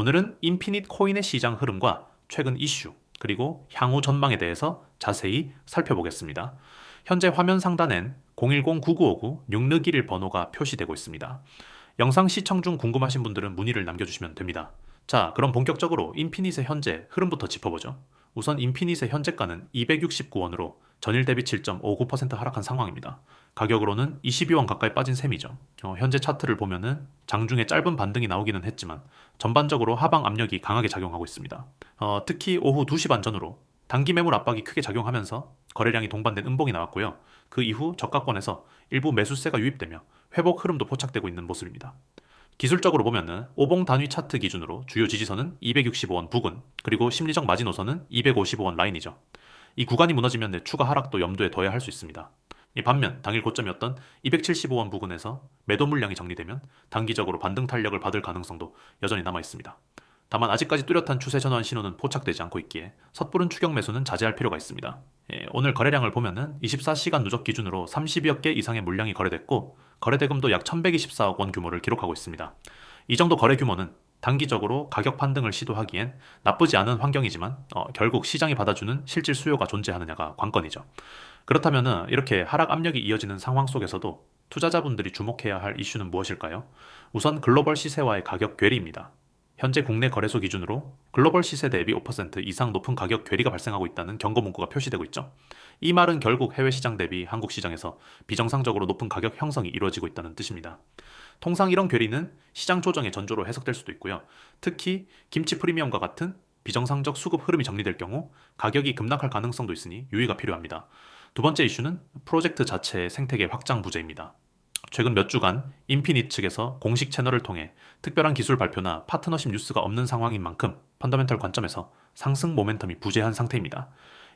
오늘은 인피닛 코인의 시장 흐름과 최근 이슈, 그리고 향후 전망에 대해서 자세히 살펴보겠습니다. 현재 화면 상단엔 010-9959-6611 번호가 표시되고 있습니다. 영상 시청 중 궁금하신 분들은 문의를 남겨주시면 됩니다. 자, 그럼 본격적으로 인피닛의 현재 흐름부터 짚어보죠. 우선 인피닛의 현재가는 269원으로 전일 대비 7.59% 하락한 상황입니다. 가격으로는 22원 가까이 빠진 셈이죠. 어, 현재 차트를 보면은 장중에 짧은 반등이 나오기는 했지만 전반적으로 하방 압력이 강하게 작용하고 있습니다. 어, 특히 오후 2시 반 전후로 단기 매물 압박이 크게 작용하면서 거래량이 동반된 음봉이 나왔고요. 그 이후 저가권에서 일부 매수세가 유입되며 회복 흐름도 포착되고 있는 모습입니다. 기술적으로 보면은 오봉 단위 차트 기준으로 주요 지지선은 265원 부근, 그리고 심리적 마지노선은 255원 라인이죠. 이 구간이 무너지면 내 추가 하락도 염두에 둬야 할 수 있습니다. 이 반면 당일 고점이었던 275원 부근에서 매도 물량이 정리되면 단기적으로 반등 탄력을 받을 가능성도 여전히 남아 있습니다. 다만 아직까지 뚜렷한 추세 전환 신호는 포착되지 않고 있기에 섣부른 추격 매수는 자제할 필요가 있습니다. 예, 오늘 거래량을 보면은 24시간 누적 기준으로 30여 개 이상의 물량이 거래됐고 거래 대금도 약 1124억 원 규모를 기록하고 있습니다. 이 정도 거래 규모는 단기적으로 가격 반등을 시도하기엔 나쁘지 않은 환경이지만 어, 결국 시장이 받아주는 실질 수요가 존재하느냐가 관건이죠. 그렇다면 이렇게 하락 압력이 이어지는 상황 속에서도 투자자분들이 주목해야 할 이슈는 무엇일까요? 우선 글로벌 시세와의 가격 괴리입니다. 현재 국내 거래소 기준으로 글로벌 시세 대비 5% 이상 높은 가격 괴리가 발생하고 있다는 경고 문구가 표시되고 있죠. 이 말은 결국 해외 시장 대비 한국 시장에서 비정상적으로 높은 가격 형성이 이루어지고 있다는 뜻입니다. 통상 이런 괴리는 시장 조정의 전조로 해석될 수도 있고요. 특히 김치 프리미엄과 같은 비정상적 수급 흐름이 정리될 경우 가격이 급락할 가능성도 있으니 유의가 필요합니다. 두 번째 이슈는 프로젝트 자체의 생태계 확장 부재입니다. 최근 몇 주간 인피닛 측에서 공식 채널을 통해 특별한 기술 발표나 파트너십 뉴스가 없는 상황인 만큼 펀더멘털 관점에서 상승 모멘텀이 부재한 상태입니다.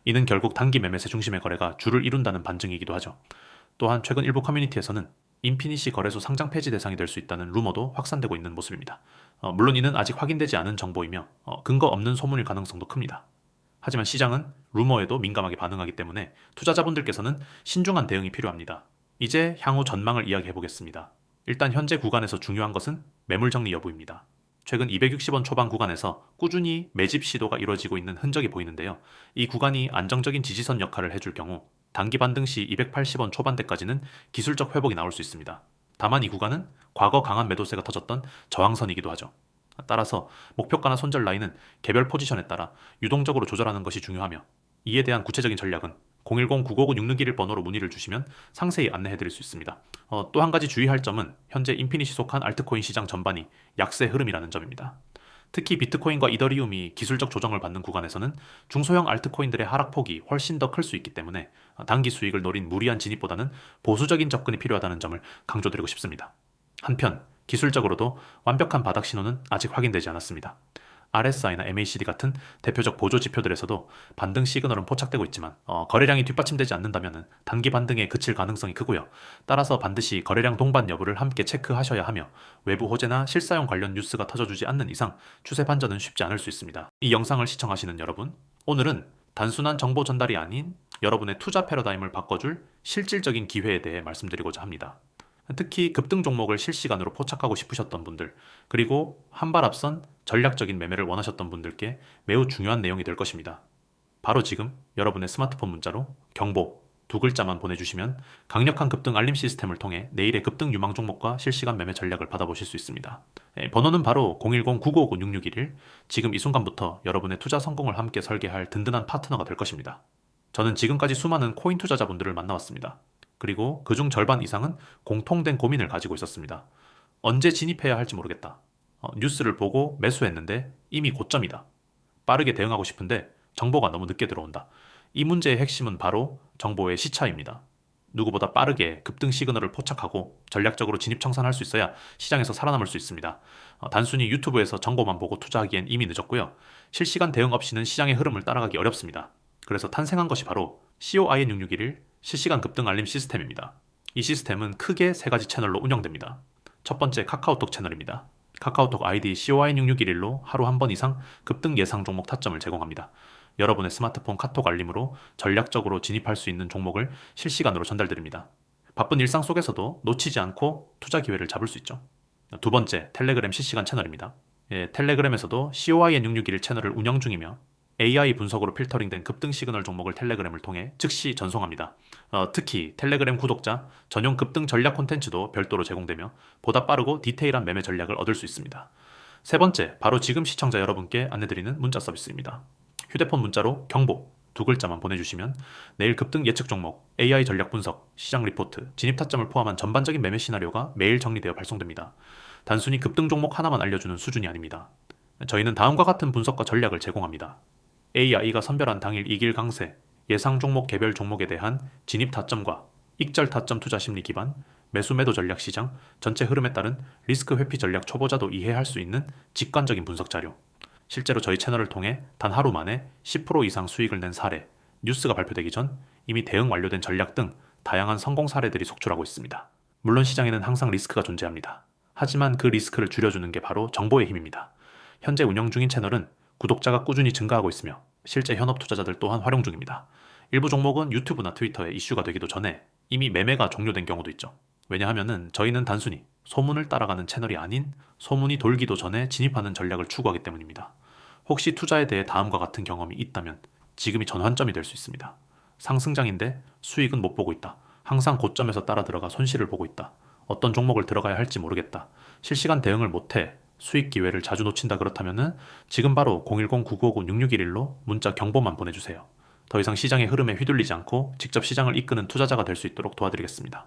이는 결국 단기 매매세 중심의 거래가 주를 이룬다는 반증이기도 하죠. 또한 최근 일부 커뮤니티에서는 인피니시 거래소 상장 폐지 대상이 될 수 있다는 루머도 확산되고 있는 모습입니다. 어, 물론 이는 아직 확인되지 않은 정보이며 어, 근거 없는 소문일 가능성도 큽니다. 하지만 시장은 루머에도 민감하게 반응하기 때문에 투자자분들께서는 신중한 대응이 필요합니다. 이제 향후 전망을 이야기해 보겠습니다. 일단 현재 구간에서 중요한 것은 매물 정리 여부입니다. 최근 260원 초반 구간에서 꾸준히 매집 시도가 이루어지고 있는 흔적이 보이는데요. 이 구간이 안정적인 지지선 역할을 해줄 경우 단기 반등 시 280원 초반대까지는 기술적 회복이 나올 수 있습니다. 다만 이 구간은 과거 강한 매도세가 터졌던 저항선이기도 하죠. 따라서 목표가나 손절 라인은 개별 포지션에 따라 유동적으로 조절하는 것이 중요하며 이에 대한 구체적인 전략은 010-959-6611 번호로 문의를 주시면 상세히 안내해 드릴 수 있습니다. 어, 또한 가지 주의할 점은 현재 인피니시 속한 알트코인 시장 전반이 약세 흐름이라는 점입니다. 특히 비트코인과 이더리움이 기술적 조정을 받는 구간에서는 중소형 알트코인들의 하락폭이 훨씬 더 클 수 있기 때문에 단기 수익을 노린 무리한 진입보다는 보수적인 접근이 필요하다는 점을 강조드리고 싶습니다. 한편 기술적으로도 완벽한 바닥 신호는 아직 확인되지 않았습니다. RSI나 MACD 같은 대표적 보조 지표들에서도 반등 시그널은 포착되고 있지만 어, 거래량이 뒷받침되지 않는다면 단기 반등에 그칠 가능성이 크고요. 따라서 반드시 거래량 동반 여부를 함께 체크하셔야 하며 외부 호재나 실사용 관련 뉴스가 터져주지 않는 이상 추세 반전은 쉽지 않을 수 있습니다. 이 영상을 시청하시는 여러분, 오늘은 단순한 정보 전달이 아닌 여러분의 투자 패러다임을 바꿔줄 실질적인 기회에 대해 말씀드리고자 합니다. 특히 급등 종목을 실시간으로 포착하고 싶으셨던 분들, 그리고 한 발 앞선 전략적인 매매를 원하셨던 분들께 매우 중요한 내용이 될 것입니다. 바로 지금 여러분의 스마트폰 문자로 경보 두 글자만 보내주시면 강력한 급등 알림 시스템을 통해 내일의 급등 유망 종목과 실시간 매매 전략을 받아보실 수 있습니다. 예, 번호는 바로 010-955-6611. 지금 이 순간부터 여러분의 투자 성공을 함께 설계할 든든한 파트너가 될 것입니다. 저는 지금까지 수많은 코인 투자자분들을 만나왔습니다. 그리고 그중 절반 이상은 공통된 고민을 가지고 있었습니다. 언제 진입해야 할지 모르겠다. 어, 뉴스를 보고 매수했는데 이미 고점이다. 빠르게 대응하고 싶은데 정보가 너무 늦게 들어온다. 이 문제의 핵심은 바로 정보의 시차입니다. 누구보다 빠르게 급등 시그널을 포착하고 전략적으로 진입 청산할 수 있어야 시장에서 살아남을 수 있습니다. 어, 단순히 유튜브에서 정보만 보고 투자하기엔 이미 늦었고요. 실시간 대응 없이는 시장의 흐름을 따라가기 어렵습니다. 그래서 탄생한 것이 바로 COIN661 실시간 급등 알림 시스템입니다. 이 시스템은 크게 세 가지 채널로 운영됩니다. 첫 번째 카카오톡 채널입니다. 카카오톡 아이디 COI6611로 하루 한 번 이상 급등 예상 종목 타점을 제공합니다. 여러분의 스마트폰 카톡 알림으로 전략적으로 진입할 수 있는 종목을 실시간으로 전달드립니다. 바쁜 일상 속에서도 놓치지 않고 투자 기회를 잡을 수 있죠. 두 번째, 텔레그램 실시간 채널입니다. 예, 텔레그램에서도 COIN661 채널을 운영 중이며 AI 분석으로 필터링된 급등 시그널 종목을 텔레그램을 통해 즉시 전송합니다. 어, 특히 텔레그램 구독자 전용 급등 전략 콘텐츠도 별도로 제공되며 보다 빠르고 디테일한 매매 전략을 얻을 수 있습니다. 세 번째, 바로 지금 시청자 여러분께 안내드리는 문자 서비스입니다. 휴대폰 문자로 경보 두 글자만 보내주시면 내일 급등 예측 종목, AI 전략 분석, 시장 리포트, 진입 타점을 포함한 전반적인 매매 시나리오가 매일 정리되어 발송됩니다. 단순히 급등 종목 하나만 알려주는 수준이 아닙니다. 저희는 다음과 같은 분석과 전략을 제공합니다. AI가 선별한 당일 이길 강세, 예상 종목 개별 종목에 대한 진입 타점과 익절 타점 투자 심리 기반, 매수 매도 전략 시장, 전체 흐름에 따른 리스크 회피 전략 초보자도 이해할 수 있는 직관적인 분석 자료. 실제로 저희 채널을 통해 단 하루 만에 10% 이상 수익을 낸 사례, 뉴스가 발표되기 전 이미 대응 완료된 전략 등 다양한 성공 사례들이 속출하고 있습니다. 물론 시장에는 항상 리스크가 존재합니다. 하지만 그 리스크를 줄여주는 게 바로 정보의 힘입니다. 현재 운영 중인 채널은 구독자가 꾸준히 증가하고 있으며 실제 현업 투자자들 또한 활용 중입니다. 일부 종목은 유튜브나 트위터에 이슈가 되기도 전에 이미 매매가 종료된 경우도 있죠. 왜냐하면은 저희는 단순히 소문을 따라가는 채널이 아닌 소문이 돌기도 전에 진입하는 전략을 추구하기 때문입니다. 혹시 투자에 대해 다음과 같은 경험이 있다면 지금이 전환점이 될 수 있습니다. 상승장인데 수익은 못 보고 있다. 항상 고점에서 따라 들어가 손실을 보고 있다. 어떤 종목을 들어가야 할지 모르겠다. 실시간 대응을 못해 수익 기회를 자주 놓친다 그렇다면은 지금 바로 010-9959-6611로 문자 경보만 보내주세요. 더 이상 시장의 흐름에 휘둘리지 않고 직접 시장을 이끄는 투자자가 될 수 있도록 도와드리겠습니다.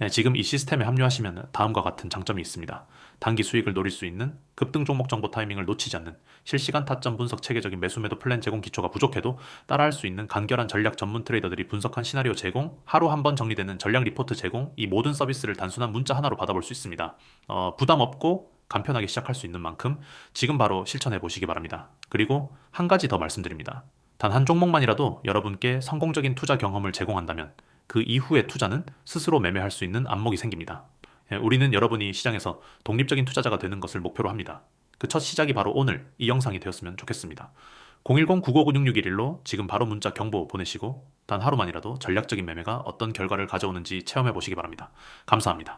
예, 지금 이 시스템에 합류하시면 다음과 같은 장점이 있습니다. 단기 수익을 노릴 수 있는 급등 종목 정보 타이밍을 놓치지 않는 실시간 타점 분석 체계적인 매수 매도 플랜 제공 기초가 부족해도 따라할 수 있는 간결한 전략 전문 트레이더들이 분석한 시나리오 제공, 하루 한 번 정리되는 전략 리포트 제공, 이 모든 서비스를 단순한 문자 하나로 받아볼 수 있습니다. 어, 부담 없고 간편하게 시작할 수 있는 만큼 지금 바로 실천해 보시기 바랍니다. 그리고 한 가지 더 말씀드립니다. 단 한 종목만이라도 여러분께 성공적인 투자 경험을 제공한다면 그 이후의 투자는 스스로 매매할 수 있는 안목이 생깁니다. 예, 우리는 여러분이 시장에서 독립적인 투자자가 되는 것을 목표로 합니다. 그 첫 시작이 바로 오늘 이 영상이 되었으면 좋겠습니다. 010-9956-6611로 지금 바로 문자 경보 보내시고 단 하루만이라도 전략적인 매매가 어떤 결과를 가져오는지 체험해 보시기 바랍니다. 감사합니다.